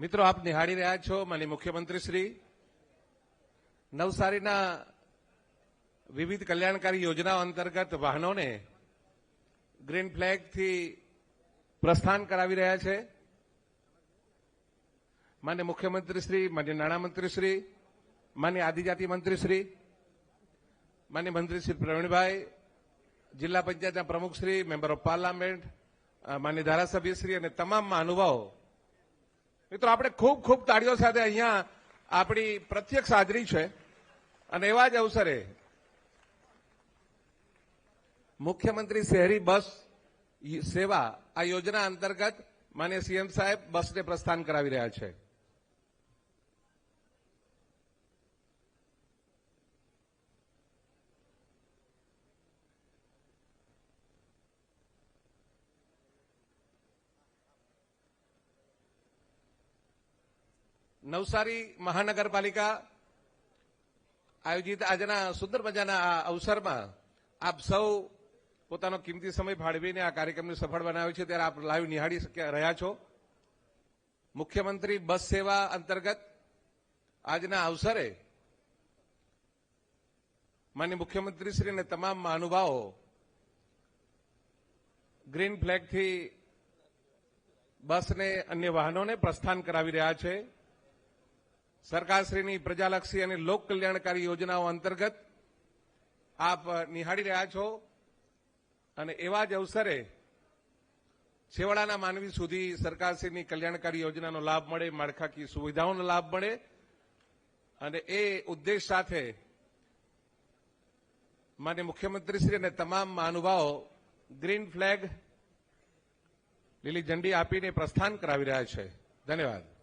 મિત્રો, આપ નિહાળી રહ્યા છો માની મુખ્યમંત્રી શ્રી નવસારીના વિવિધ કલ્યાણકારી યોજનાઓ અંતર્ગત વાહનોને ગ્રીન ફ્લેગથી પ્રસ્થાન કરાવી રહ્યા છે. માન્ય મુખ્યમંત્રી શ્રી માન્ય નાણામંત્રીશ્રી માન્ય આદિજાતિ મંત્રી શ્રી માન્ય મંત્રી શ્રી પ્રવીણભાઈ, જિલ્લા પંચાયતના પ્રમુખશ્રી, મેમ્બર ઓફ પાર્લામેન્ટ માન્ય ધારાસભ્ય શ્રી અને તમામ મહાનુભાવો મિત્રો, આપણે ખૂબ ખૂબ તાળીઓ સાથે અહીંયા આપણી પ્રત્યક્ષ હાજરી છે. અને એવા જ અવસરે મુખ્યમંત્રી શહેરી બસ સેવા આ યોજના અંતર્ગત માન્ય સીએમ સાહેબ બસને પ્રસ્થાન કરાવી રહ્યા છે. નવસારી મહાનગરપાલિકા આયોજિત આજના સુંદર મજાના આ અવસરમાં આપ સૌ પોતાનો કિંમતી સમય ફાળવીને આ કાર્યક્રમને સફળ બનાવ્યો છે. ત્યારે આપ લાઈવ નિહાળી શક્યા રહ્યા છો. મુખ્યમંત્રી બસ સેવા અંતર્ગત આજના અવસરે માન્ય મુખ્યમંત્રી શ્રી અને તમામ મહાનુભાવો ગ્રીન ફ્લેગથી બસને અન્ય વાહનોને પ્રસ્થાન કરાવી રહ્યા છે. સરકારશ્રીની પ્રજાલક્ષી અને લોક કલ્યાણકારી યોજનાઓ અંતર્ગત આપ નિહાળી રહ્યા છો અને એવા જ અવસરે છેવાડાના માનવી સુધી સરકારશ્રીની કલ્યાણકારી યોજનાનો લાભ મળે, માળખાકીય સુવિધાઓનો લાભ મળે અને એ ઉદ્દેશ સાથે માન્ય મુખ્યમંત્રીશ્રી અને તમામ મહાનુભાવો ગ્રીન ફ્લેગ, લીલી ઝંડી આપીને પ્રસ્થાન કરાવી રહ્યા છે. ધન્યવાદ.